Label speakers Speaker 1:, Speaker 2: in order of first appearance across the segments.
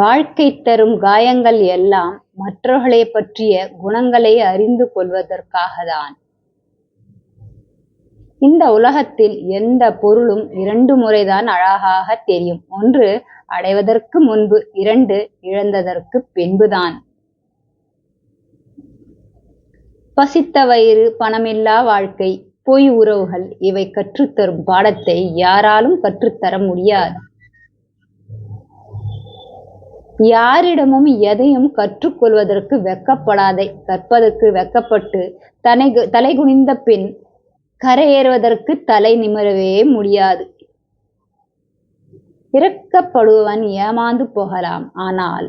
Speaker 1: வாழ்க்கை தரும் காயங்கள் எல்லாம் மற்றவர்களை பற்றிய குணங்களை அறிந்து கொள்வதற்காக தான் இந்த உலகத்தில் எந்த பொருளும் இரண்டு முறைதான் அழகாக தெரியும் ஒன்று அடைவதற்கு முன்பு இரண்டு இழந்ததற்கு பின்புதான் பசித்த வயிறு பணமில்லா வாழ்க்கை பொய் உறவுகள் இவை கற்றுத்தரும் பாடத்தை யாராலும் கற்றுத்தர முடியாது யாரிடமும் எதையும் கற்றுக்கொள்வதற்கு வெட்கப்படாதே கற்பதற்கு வெக்கப்பட்டு தனை தலைகுனிந்த பின் கரையேறுவதற்கு தலை நிமிரவே முடியாது இறக்கப்படுவன் ஏமாந்து போகலாம் ஆனால்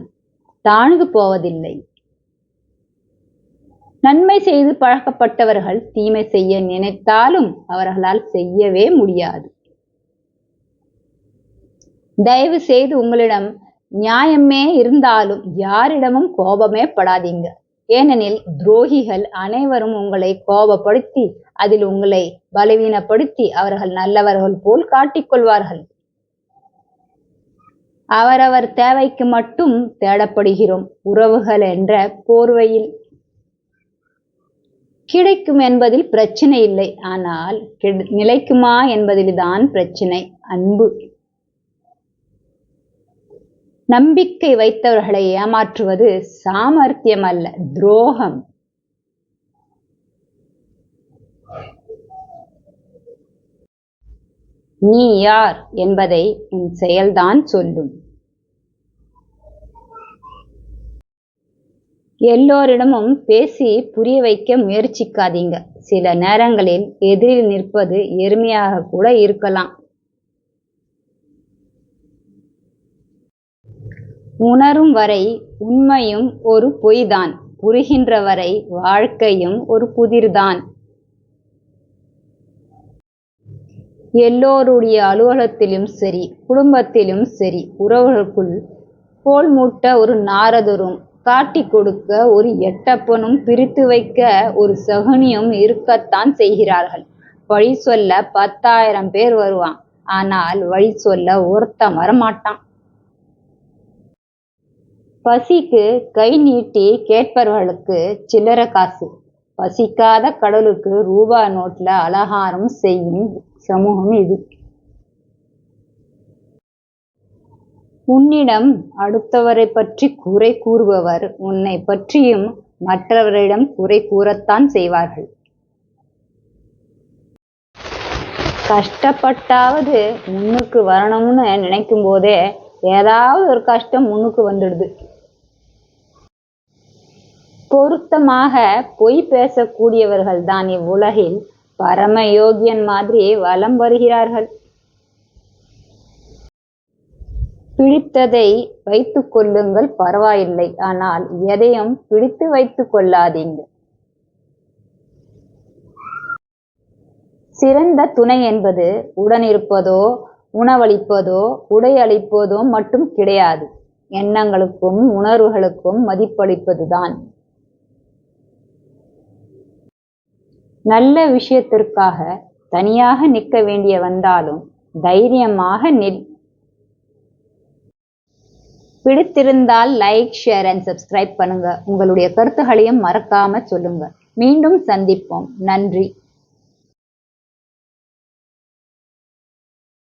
Speaker 1: தாழ்ந்து போவதில்லை நன்மை செய்து பழக்கப்பட்டவர்கள் தீமை செய்ய நினைத்தாலும் அவர்களால் செய்யவே முடியாது தயவு செய்து உங்களிடம் நியாயமே இருந்தாலும் யாரிடமும் கோபமே படாதீங்க ஏனெனில் துரோகிகள் அனைவரும் உங்களை கோபப்படுத்தி அதில் உங்களை பலவீனப்படுத்தி அவர்கள் நல்லவர்கள் போல் காட்டிக்கொள்வார்கள் அவரவர் தேவைக்கு மட்டும் தேடப்படுகிறோம் உறவுகள் என்ற போர்வையில் கிடைக்கும் என்பதில் பிரச்சனை இல்லை ஆனால் நிலைக்குமா என்பதில்தான் பிரச்சனை அன்பு நம்பிக்கை வைத்தவர்களை ஏமாற்றுவது சாமர்த்தியம் அல்ல துரோகம் நீ யார் என்பதை உன் செயல்தான் சொல்லும் எல்லோரிடமும் பேசி புரிய வைக்க முயற்சிக்காதீங்க சில நேரங்களில் எதிரில் நிற்பது எருமையாக கூட இருக்கலாம் உணரும் வரை உண்மையும் ஒரு பொய்தான் புரிகின்ற வரை வாழ்க்கையும் ஒரு புதிர்தான் எல்லோருடைய அலுவலகத்திலும் சரி குடும்பத்திலும் சரி உறவுகளுக்குள் கோல் மூட்ட ஒரு நாரதரும் காட்டி கொடுக்க ஒரு எட்டப்பனும் பிரித்து வைக்க ஒரு சகுனியும் இருக்கத்தான் செய்கிறார்கள் வழி சொல்ல பத்தாயிரம் பேர் வருவான் ஆனால் வழி சொல்ல ஒருத்தன் வரமாட்டான் பசிக்கு கை நீட்டி கேட்பவர்களுக்கு சில்லற காசு பசிக்காத கடலுக்கு ரூபா நோட்ல அலகாரம் செய்யும் சமூகம் இது உன்னிடம் அடுத்தவரை பற்றி குறை கூறுபவர் உன்னை பற்றியும் மற்றவரிடம் குறை கூறத்தான் செய்வார்கள் கஷ்டப்பட்டாவது முன்னுக்கு வரணும்னு நினைக்கும் போதே ஏதாவது ஒரு கஷ்டம் முன்னுக்கு வந்துடுது பொருத்தமாக பொய் பேசக்கூடியவர்கள்தான் இவ்வுலகில் பரம யோகியன் மாதிரி வலம் வருகிறார்கள் பிடித்ததை வைத்து கொள்ளுங்கள் பரவாயில்லை ஆனால் எதையும் பிடித்து வைத்து கொள்ளாதீங்க சிறந்த துணை என்பது உடனிருப்பதோ உணவளிப்பதோ உடை அளிப்பதோ மட்டும் கிடையாது எண்ணங்களுக்கும் உணர்வுகளுக்கும் மதிப்பளிப்பதுதான் நல்ல விஷயத்திற்காக தனியாக நிற்க வேண்டிய வந்தாலும் தைரியமாக நில் பிடித்திருந்தால் லைக் ஷேர் அண்ட் சப்ஸ்கிரைப் பண்ணுங்க உங்களுடைய கருத்துகளையும் மறக்காம சொல்லுங்க மீண்டும் சந்திப்போம் நன்றி